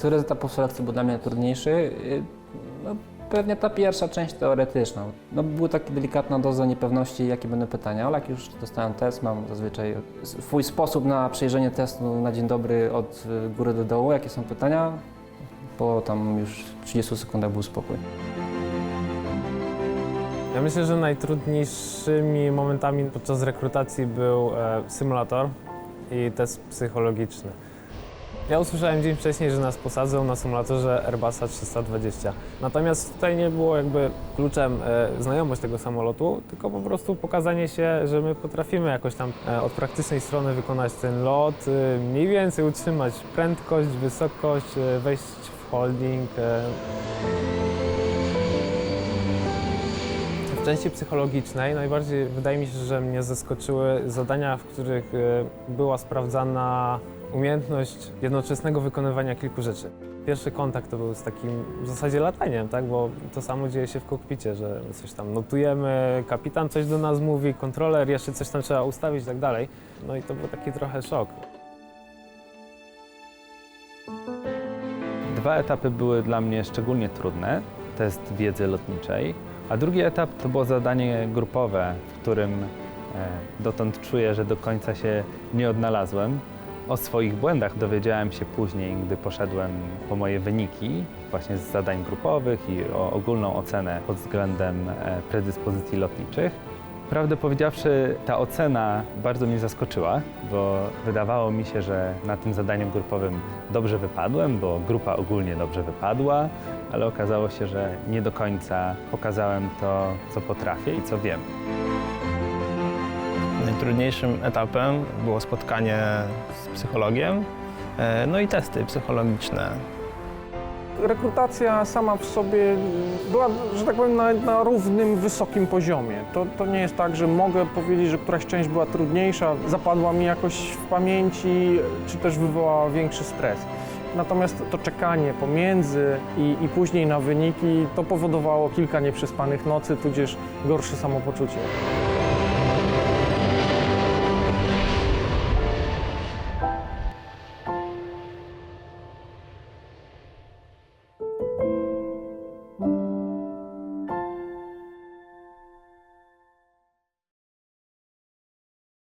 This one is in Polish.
Który z etapów selekcji był dla mnie trudniejszy? Y, No, pewnie ta pierwsza część teoretyczna. No, była taka delikatna doza niepewności, jakie będą pytania, ale jak już dostałem test, mam zazwyczaj swój sposób na przejrzenie testu na dzień dobry od y, góry do dołu, jakie są pytania. Po tam już 30 sekundach był spokój. Ja myślę, że najtrudniejszymi momentami podczas rekrutacji był e, symulator i test psychologiczny. Ja usłyszałem dzień wcześniej, że nas posadzą na symulatorze Airbusa 320. Natomiast tutaj nie było jakby kluczem e, znajomość tego samolotu, tylko po prostu pokazanie się, że my potrafimy jakoś tam e, od praktycznej strony wykonać ten lot, e, mniej więcej utrzymać prędkość, wysokość, wejść w holding. W części psychologicznej najbardziej wydaje mi się, że mnie zaskoczyły zadania, w których była sprawdzana umiejętność jednoczesnego wykonywania kilku rzeczy. Pierwszy kontakt to był z takim w zasadzie lataniem, tak? bo to samo dzieje się w kokpicie, że coś tam notujemy, kapitan coś do nas mówi, kontroler, jeszcze coś tam trzeba ustawić i tak dalej. No i to był taki trochę szok. Dwa etapy były dla mnie szczególnie trudne. Test wiedzy lotniczej, a drugi etap to było zadanie grupowe, w którym e, dotąd czuję, że do końca się nie odnalazłem. O swoich błędach dowiedziałem się później, gdy poszedłem po moje wyniki właśnie z zadań grupowych i o ogólną ocenę pod względem e, predyspozycji lotniczych. Prawdę powiedziawszy, ta ocena bardzo mnie zaskoczyła, bo wydawało mi się, że na tym zadaniu grupowym dobrze wypadłem, bo grupa ogólnie dobrze wypadła, ale okazało się, że nie do końca pokazałem to, co potrafię i co wiem. Najtrudniejszym etapem było spotkanie z psychologiem, e, no i testy psychologiczne. Rekrutacja sama w sobie była, że tak powiem, na, na równym, wysokim poziomie. To, to nie jest tak, że mogę powiedzieć, że któraś część była trudniejsza, zapadła mi jakoś w pamięci, czy też wywołała większy stres. Natomiast to czekanie pomiędzy i, i później na wyniki to powodowało kilka nieprzespanych nocy, tudzież gorsze samopoczucie.